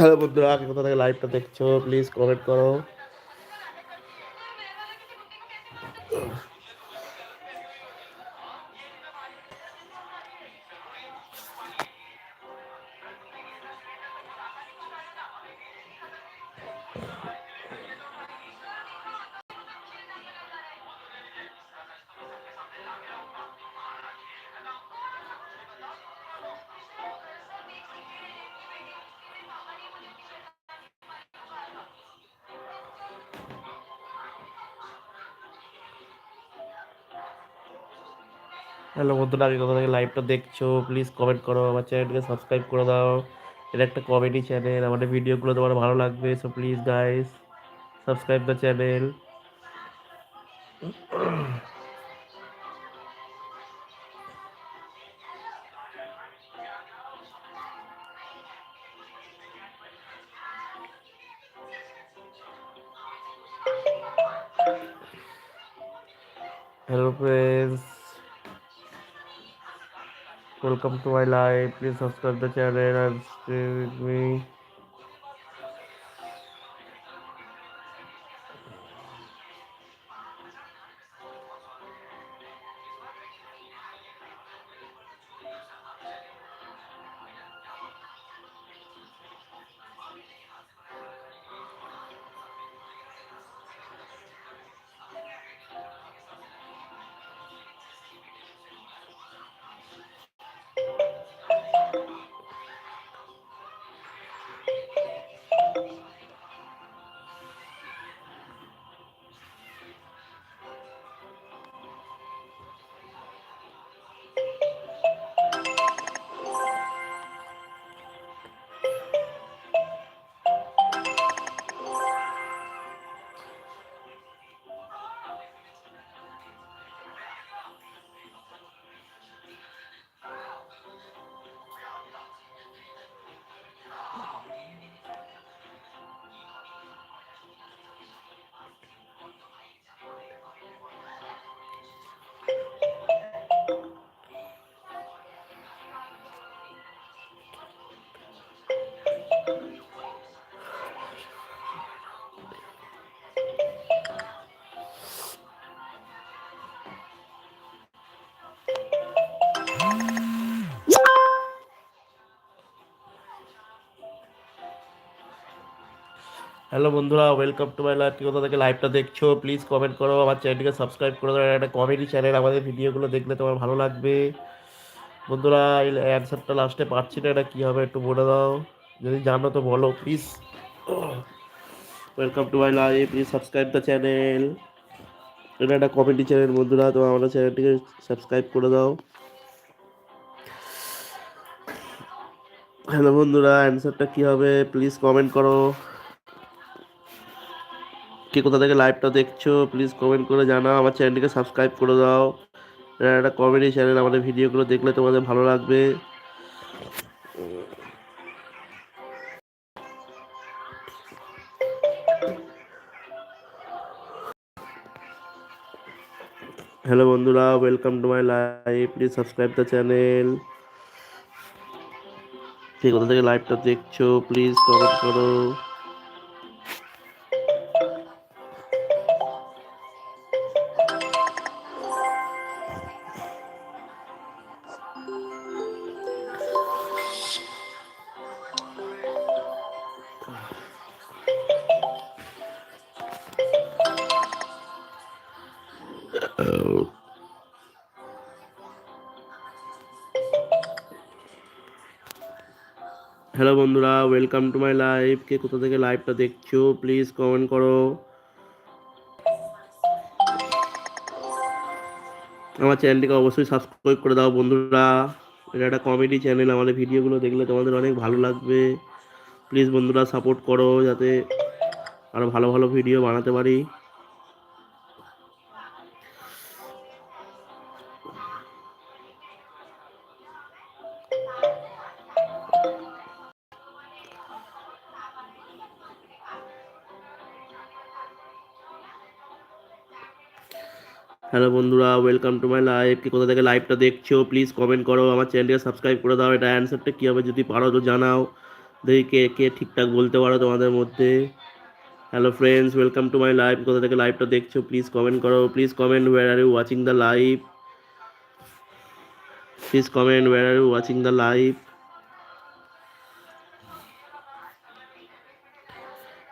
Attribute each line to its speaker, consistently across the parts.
Speaker 1: Hello বন্ধুরা কোথা থেকে লাইভটা দেখছ? প্লিজ কমেন্ট করো। হ্যালো বন্ধুরা, আগে কোথা থেকে লাইভটা দেখছ প্লিজ কমেন্ট করো, আমার চ্যানেলকে সাবস্ক্রাইব করে দাও। এটা একটা কমেডি চ্যানেল আমাদের ভিডিওগুলো তোমার ভালো লাগবে so please guys subscribe the channel hello welcome to my live please subscribe the channel and stay with me hello বন্ধুরা ওয়েলকাম টু মাই লাইভ কোথা থেকে লাইভটা দেখছ? প্লিজ কমেন্ট করো, আমার চ্যানেলটিকে সাবস্ক্রাইব করে দাও। একটা কমেডি চ্যানেল আমাদের ভিডিওগুলো দেখলে তোমার ভালো লাগবে। বন্ধুরা, এই অ্যান্সারটা লাস্টে পাচ্ছি না, এটা কী হবে একটু বলে দাও। যদি জানো তো বলো please welcome to my live please subscribe the channel এটা একটা কমেডি চ্যানেল বন্ধুরা, তো আমাদের চ্যানেলটিকে সাবস্ক্রাইব করে দাও। হ্যালো বন্ধুরা অ্যান্সারটা কী হবে? প্লিজ কমেন্ট করো। কে কোথা থেকে লাইভটা দেখছ প্লিজ কমেন্ট করে জানাও। আমার চ্যানেলটিকে সাবস্ক্রাইব করে দাও। একটা কমেডি চ্যানেল আমাদের ভিডিওগুলো দেখলে তোমাদের ভালো লাগবে। হ্যালো বন্ধুরা welcome to my live please subscribe the channel কে কোথা থেকে লাইভটা দেখছ প্লিজ কমেন্ট করো। হ্যালো বন্ধুরা ওয়েলকাম টু মাই লাইভ কে কোথা থেকে লাইভটা দেখছ প্লিজ কমেন্ট করো। আমার চ্যানেলটিকে অবশ্যই সাবস্ক্রাইব করে দাও বন্ধুরা। এটা একটা কমেডি চ্যানেল আমাদের ভিডিওগুলো দেখলে তোমাদের অনেক ভালো লাগবে। প্লিজ বন্ধুরা সাপোর্ট করো, যাতে আরও ভালো ভালো ভিডিও বানাতে পারি। হ্যালো বন্ধুরা ওয়েলকাম টু মাই লাইভ কি কোথা থেকে লাইভটা দেখছ প্লিজ কমেন্ট করো, আমার চ্যানেলকে সাবস্ক্রাইব করে দাও। এটা অ্যান্সারটা কী হবে যদি পারো তো জানাও। দেখি কে কে ঠিকঠাক বলতে পারো তোমাদের মধ্যে। Hello friends welcome to my live কোথা থেকে লাইভটা দেখছ প্লিজ কমেন্ট করো। Please comment where are you watching the live please comment where are you watching the live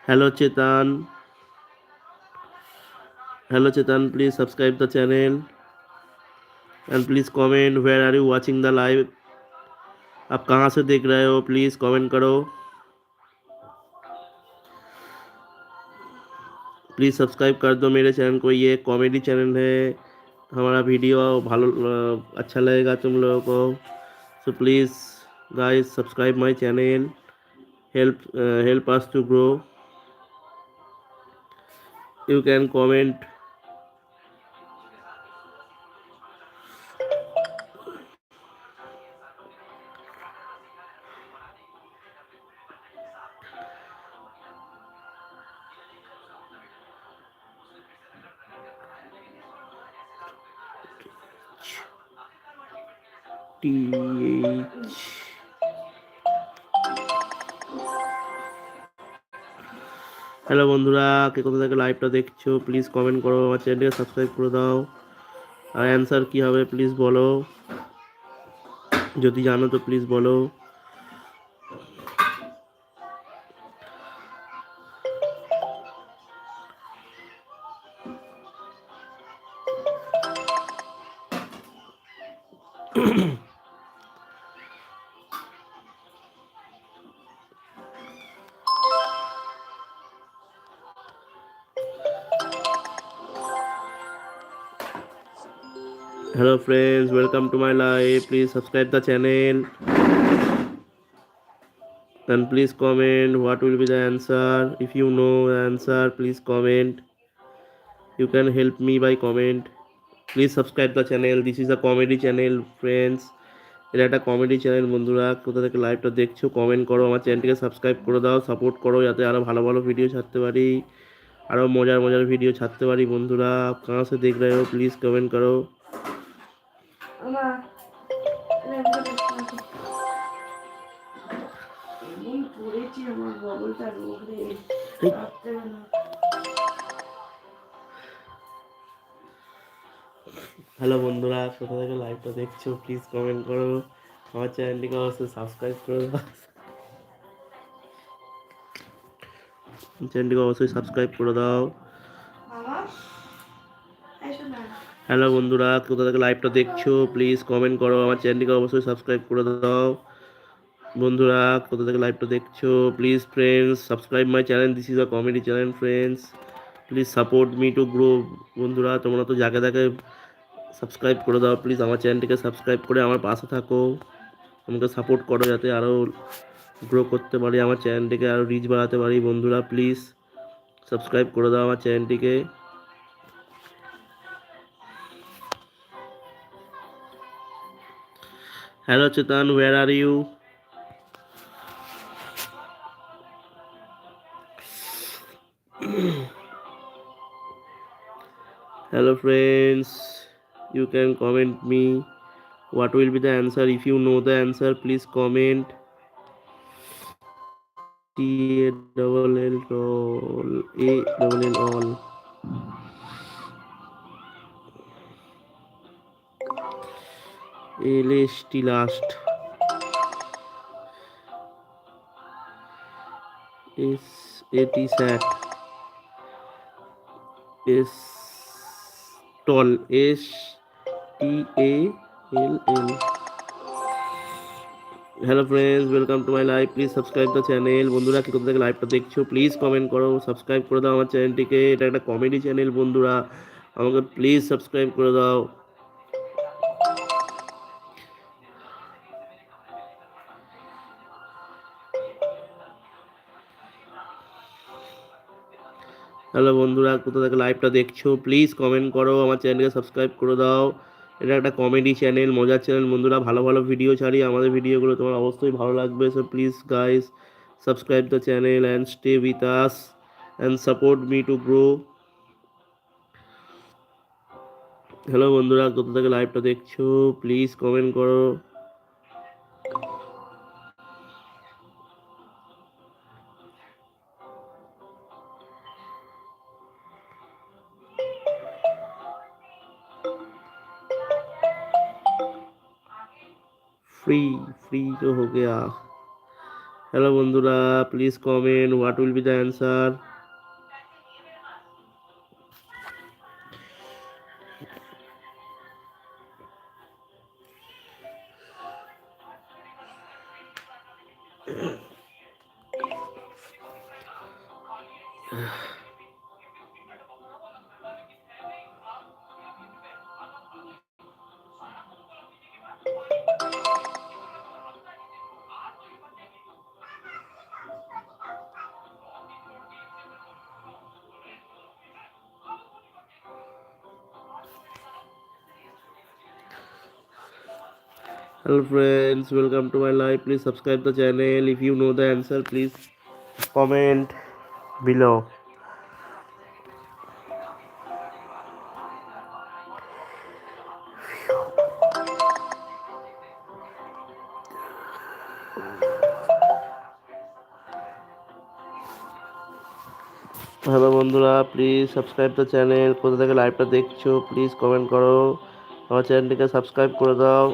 Speaker 1: hello Chetan hello chetan, please subscribe the channel. And please comment where are you watching the live. आप कहाँ से देख रहे हो? Please comment करो। Please subscribe कर दो मेरे चैनल को। ये कॉमेडी चैनल है। हमारा वीडियो भालो अच्छा लगेगा तुम लोगों को। So please guys subscribe my channel help help us to grow you can comment কে কোথা থেকে লাইভটা দেখছ প্লিজ কমেন্ট করো, আমার চ্যানেলকে সাবস্ক্রাইব করে দাও। আর অ্যান্সার কী হবে প্লিজ বলো। যদি জানো তো প্লিজ বলো। Friends welcome to my live please subscribe the channel and please comment what will be the answer if you know the answer please comment you can help me by comment please subscribe the channel this is a comedy channel friends এটা একটা comedy channel বন্ধুরা কোথা থেকে লাইভটা দেখছ comment করো আমার চ্যানেলটিকে সাবস্ক্রাইব করে দাও সাপোর্ট করো যাতে আরও ভালো ভালো ভিডিও ছাড়তে পারি আরও মজার মজার ভিডিও ছাড়তে পারি বন্ধুরা কাঁ সে দেখ রहे প্লিজ কমেন্ট করো এই। হ্যালো বন্ধুরা, কোথা থেকে লাইভটা দেখছ? প্লিজ কমেন্ট করো। আমার চ্যানেলটিকে অবশ্যই সাবস্ক্রাইব করে দাও। চ্যানেলটিকে অবশ্যই সাবস্ক্রাইব করে দাও। হ্যালো বন্ধুরা, কোথা থেকে লাইভটা দেখছ? প্লিজ কমেন্ট করো, আমার চ্যানেলটিকে অবশ্যই সাবস্ক্রাইব করে দাও। বন্ধুরা, কোথা থেকে লাইভটা দেখছ? Please friends subscribe my channel this is a comedy channel friends please support me to grow বন্ধুরা, তোমরা তো যাকে তাকে সাবস্ক্রাইব করে দাও প্লিজ আমার চ্যানেলটিকে সাবস্ক্রাইব করে আমার পাশে থাকো। আমাকে সাপোর্ট করো যাতে আরও গ্রো করতে পারি, আমার চ্যানেলটিকে আরও রিচ বাড়াতে পারি। বন্ধুরা প্লিজ সাবস্ক্রাইব করে দাও আমার চ্যানেলটিকে Hello, Chetan, where are you? Hello, friends. You can comment me. What will be the answer? If you know the answer, please comment. T A double L double L all. Last. s a t sat is tall S T A L L hello friends welcome to my live please subscribe the channel বন্ধুরা, কি কোথা থেকে লাইভটা দেখছ please comment করো subscribe করে দাও আমার চ্যানেলটিকে এটা একটা কমেডি চ্যানেল বন্ধুরা। আমাকে প্লিজ সাবস্ক্রাইব করে দাও। হ্যালো বন্ধুরা, কোথা থেকে লাইভটা দেখছ? প্লিজ কমেন্ট করো, আমার চ্যানেলকে সাবস্ক্রাইব করে দাও। এটা একটা কমেডি চ্যানেল মজার চ্যানেল বন্ধুরা, ভালো ভালো ভিডিও ছাড়ি আমাদের ভিডিওগুলো তোমার অবশ্যই ভালো লাগবে। So please guys subscribe the channel and stay with us and support me to grow hello বন্ধুরা, কোথা থেকে লাইভটা দেখছ? প্লিজ কমেন্ট করো। फ्री फ्री तो हो गया। हेलो बंधुरा please comment what will be the answer hello friends welcome to my live please subscribe the channel if you know the answer please comment below hello বন্ধুরা please subscribe the channel কোথা থেকে লাইভটা দেখছ please comment করো আমার চ্যানেলটিকে subscribe করে দাও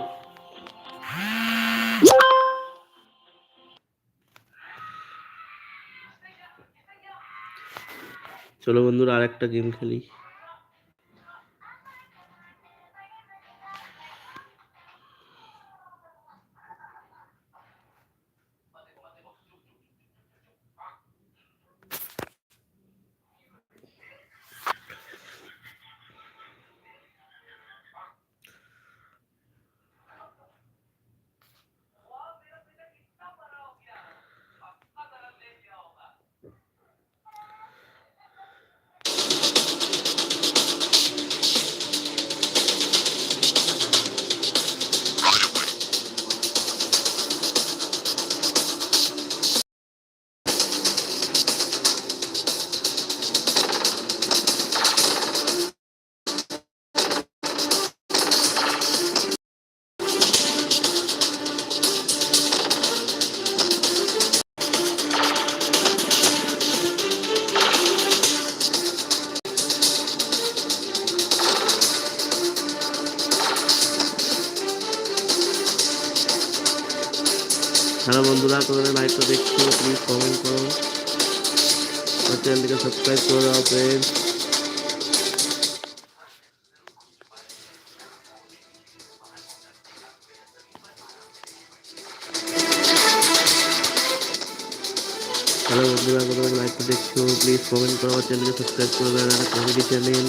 Speaker 1: চলো বন্ধুরা আর একটা গেম খেলি। বন্ধুরা, তোমাদের লাইভটা দেখছ প্লিজ কমেন্ট করো। আমার চ্যানেলটিকে সাবস্ক্রাইব করে দাও ফ্রেন্ডস হ্যালো বন্ধুরা, তোমাদের লাইভটা দেখছ প্লিজ কমেন্ট করো আমার চ্যানেলকে সাবস্ক্রাইব করে দাও কমেডি চ্যানেল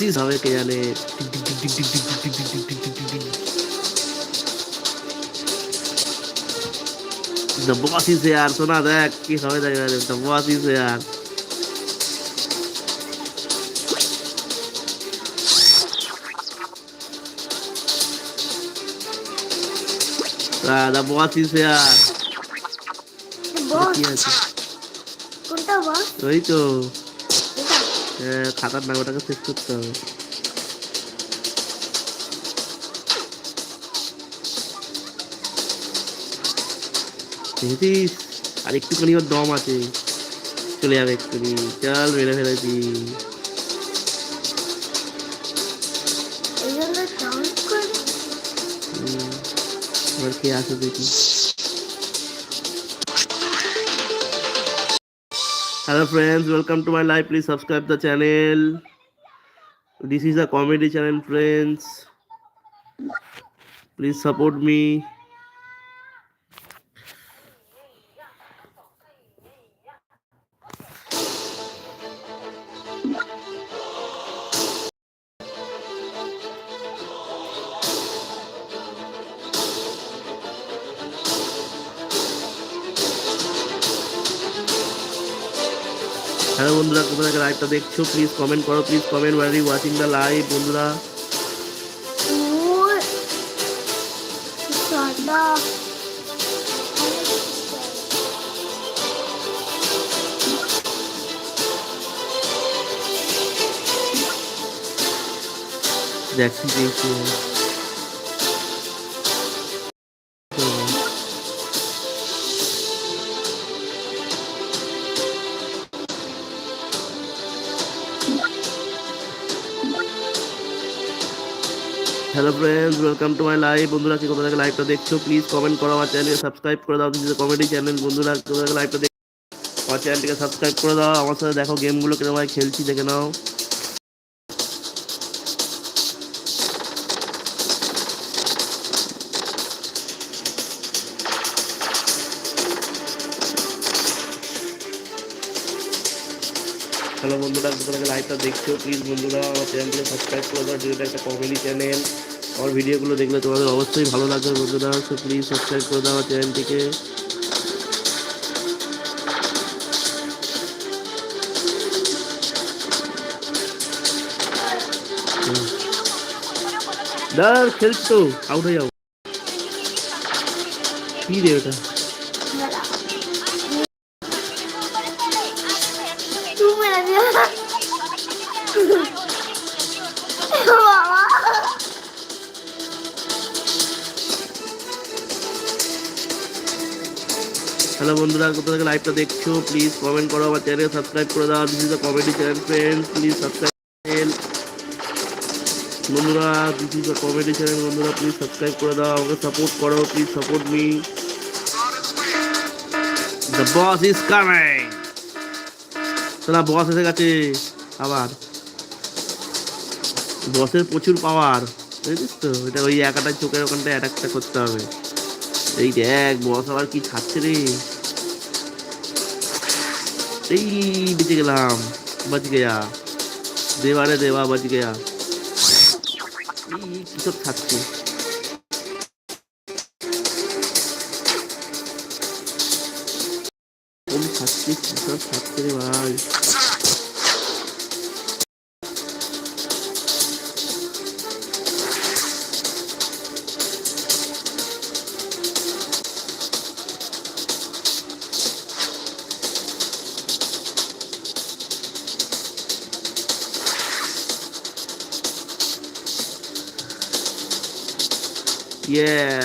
Speaker 1: বসিস হবে কে জানে here, শোনা দেখ কি হবে দেখ The boss is here. Ah, the boss is here.
Speaker 2: বস
Speaker 1: কি আছে
Speaker 2: কোনটা বস
Speaker 1: ওই তো খাতার নাগরটাকে শেষ করতে হবে। দেখেছিস? আর একটুখানি ওর দম আছে। চলে যাবে একটুখানি। চল মেরে ফেলেছি
Speaker 2: করে
Speaker 1: এবার কে আসে দেখি। Hello friends, welcome to my live. Please subscribe the channel. This is a comedy channel, friends. Please support me. Hello বন্ধুরা তোমরা থেকে লাইভটা দেখছ? প্লিজ কমেন্ট করো please comment were you watching the live বন্ধুরা। দেখছি দেখছি hello friends welcome to my live বন্ধুরা, কি কোথা থেকে লাইভটা দেখছ? প্লিজ কমেন্ট করো আমার চ্যানেলকে সাবস্ক্রাইব করে দাও। যদি কমেডি চ্যানেল বন্ধুরা কোথা থেকে লাইভটা দেখ আমার চ্যানেলটিকে সাবস্ক্রাইব করে দাও। আমার সাথে দেখো গেমগুলো কীরকম খেলছি, দেখে নাও। লাইভটা দেখছ প্লিজ বন্ধুরা, আমার চ্যানেলটিকে সাবস্ক্রাইব করে দাও যেটা একটা কমেডি চ্যানেল আমার ভিডিওগুলো দেখলে তোমাদের অবশ্যই ভালো লাগবে বন্ধুরা সো প্লিজ সাবস্ক্রাইব করে দাও আমার চ্যানেলটিকে দাঁড় খেলছো আউট হয়ে যাও কি রে ওটা? বন্ধুরা কোথা থেকে লাইভটা দেখছ প্লিজ কমেন্ট করো, আমার চ্যানেল সাবস্ক্রাইব করে দাও this is the comedy channel friends please subscribe বন্ধুরা this is the comedy channel বন্ধুরা প্লিজ সাবস্ক্রাইব করে দাও, আমাকে সাপোর্ট করো please support me the boss is coming তারা বস এসে গেছে, আবার। বসের প্রচুর পাওয়ার বুঝেছিস তো? এটা ওই একাটা চোখের ওখানটা অ্যাটাকটা করতে হবে। এই দেখ বস আবার কি খাচ্ছে রে। এই বেঁচে গেলাম বাজ গেয়া। দেবারে দেবা বাজ গেয়া। এই কিসব থাকছে? ছাড়ছে কিসব থাকছে রে ভাই?
Speaker 3: Yeah.